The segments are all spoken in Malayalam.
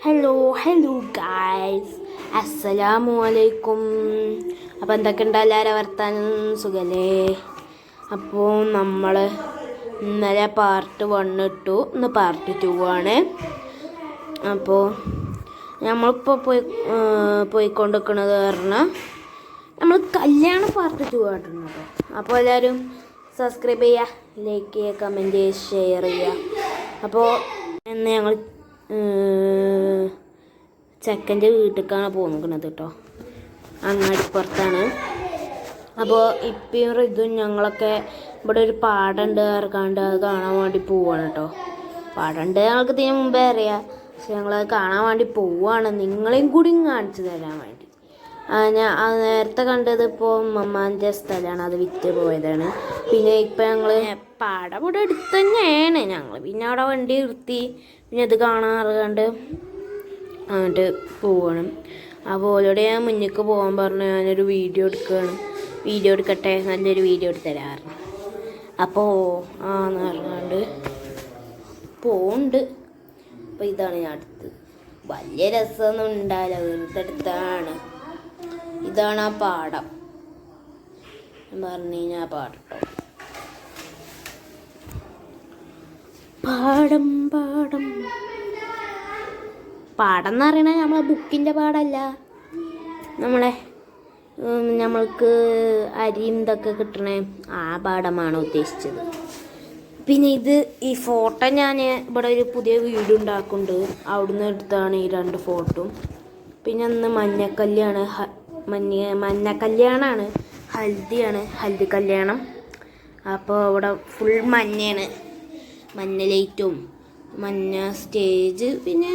ഹലോ ഹലോ ഗായ്സ് അസ്സലാമു അലൈക്കും അപ്പോൾ എന്തൊക്കെയുണ്ട് എല്ലാവരും വർത്താനം? സുഖല്ലേ? അപ്പോൾ നമ്മൾ ഇന്നലെ പാർട്ട് വൺ ഇട്ടു. ഇന്ന് പാർട്ട് ടു ആണ്. അപ്പോൾ നമ്മളിപ്പോൾ പോയി പോയിക്കൊണ്ടിരിക്കണത് പറഞ്ഞാൽ നമ്മൾ കല്യാണ പാർട്ട് ടു ആയിട്ടുണ്ട് അപ്പോൾ എല്ലാവരും സബ്സ്ക്രൈബ് ചെയ്യുക ലൈക്ക് ചെയ്യുക കമന്റ് ചെയ്യുക ഷെയർ ചെയ്യുക അപ്പോൾ ഇന്ന് ഞങ്ങൾ ചെക്കന്റെ വീട്ടിലേക്കാണ് പോകുന്നത് കേട്ടോ. അങ്ങാടിപ്പുറത്താണ് അപ്പോൾ ഇപ്പം ഇതും ഞങ്ങളൊക്കെ ഇവിടെ ഒരു പാടമുണ്ട് ഇറക്കാണ്ട് അത് കാണാൻ വേണ്ടി പോവാണ് കേട്ടോ. പാടമുണ്ട് ഞങ്ങൾക്ക് ഇതിന് മുമ്പേ അറിയാം. പക്ഷെ ഞങ്ങളത് കാണാൻ വേണ്ടി പോവാണ്. നിങ്ങളെയും കൂടി കാണിച്ചു തരാൻ വേണ്ടി. ഞാൻ നേരത്തെ കണ്ടത് ഇപ്പോൾ മമ്മാന്റെ സ്ഥലമാണ് അത് വിറ്റ് പോയതാണ്. പിന്നെ ഇപ്പം ഞങ്ങൾ പാടം ഇവിടെ അടുത്ത് തന്നെയാണ് ഞങ്ങൾ പിന്നെ അവിടെ വണ്ടി നിർത്തി. പിന്നെ അത് കാണാറുണ്ട് അങ്ങോട്ട് പോവണം. ഓലോടെ ഞാൻ മുന്നിക്ക് പോകാൻ പറഞ്ഞു. ഞാനൊരു വീഡിയോ എടുക്കുകയാണ് വീഡിയോ എടുക്കട്ടെ? നല്ലൊരു വീഡിയോ എടുത്ത് തരാറ് അപ്പോൾ ആന്ന് പറഞ്ഞുകൊണ്ട് പോകുന്നുണ്ട് അപ്പോൾ ഇതാണ് ഞാൻ അടുത്ത്. വലിയ രസമൊന്നും ഉണ്ടാവില്ല. വെറുതെ അടുത്താണ്. ഇതാണ് ആ പാടം എന്ന് പറഞ്ഞു കഴിഞ്ഞാൽ പാടം. പാടം പാടം പാടം എന്ന് പറയണത് നമ്മളെ ബുക്കിന്റെ പാടല്ല. നമ്മളെ നമ്മൾക്ക് അരിയും ഇതൊക്കെ കിട്ടണേ ആ പാടമാണ് ഉദ്ദേശിച്ചത്. പിന്നെ ഇത് ഈ ഫോട്ടോ ഞാൻ ഇവിടെ ഒരു പുതിയ വീട് ഉണ്ടാക്കുന്നുണ്ട്. അവിടുന്ന് എടുത്താണ് ഈ രണ്ട് ഫോട്ടോ. പിന്നെ അന്ന് മഞ്ഞക്കല്യാണ് മഞ്ഞ മഞ്ഞ കല്യാണമാണ് ഹൽദിയാണ് ഹൽദി കല്യാണം. അപ്പോൾ അവിടെ ഫുൾ മഞ്ഞയാണ്. മഞ്ഞ ലൈറ്റും മഞ്ഞ സ്റ്റേജ് പിന്നെ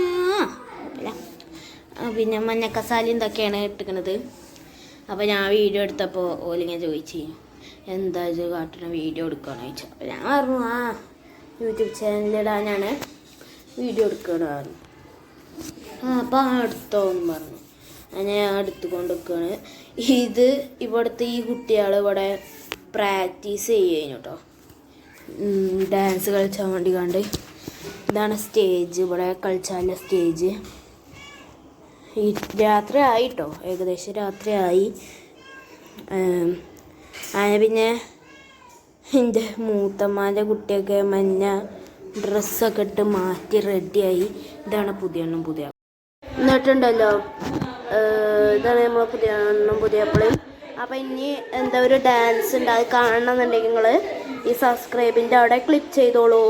പിന്നെ മഞ്ഞ കസാലി ഇതൊക്കെയാണ് ഇട്ടിക്കണത് അപ്പോൾ ഞാൻ വീഡിയോ എടുത്തപ്പോൾ ഓലിങ്ങനെ ചോദിച്ചു എന്താ ഇത് കാട്ടണ വീഡിയോ എടുക്കുകയാണ് ചോദിച്ചു. അപ്പോൾ ഞാൻ പറഞ്ഞു ആ യൂട്യൂബ് ചാനലിടാനാണ് വീഡിയോ എടുക്കുകയാണ് പറഞ്ഞു ആ അപ്പം ആ പറഞ്ഞു. അങ്ങനെ ഞാൻ എടുത്തു കൊണ്ടിരിക്കുകയാണ് ഇത് ഇവിടുത്തെ ഈ കുട്ടികൾ ഇവിടെ പ്രാക്ടീസ് ചെയ്യുന്നു കേട്ടോ ഡാൻസ് കളിച്ചാൻ വേണ്ടി കണ്ട്. ഇതാണ് സ്റ്റേജ് ഇവിടെ കളിച്ചാലുള്ള സ്റ്റേജ് ഈ രാത്രി ആയിട്ടോ ഏകദേശം രാത്രി ആയി. അങ്ങനെ പിന്നെ എന്റെ മൂത്തമ്മാന്റെ കുട്ടിയൊക്കെ മഞ്ഞ ഡ്രസ്സൊക്കെ ഇട്ട് മാറ്റി റെഡിയായി ഇതാണ് പുതിയ എണ്ണം പുതിയ എന്നിട്ടുണ്ടല്ലോ ഇതാണ് നമ്മളെ പുതിയ എണ്ണം പുതിയ അപ്പളും അപ്പം ഇനി എന്താ ഒരു ഡാൻസ് ഉണ്ട് അത് കാണണമെന്നുണ്ടെങ്കിൽ നിങ്ങൾ ഈ സബ്സ്ക്രൈബിന്റെ അവിടെ ക്ലിക്ക് ചെയ്തോളൂ.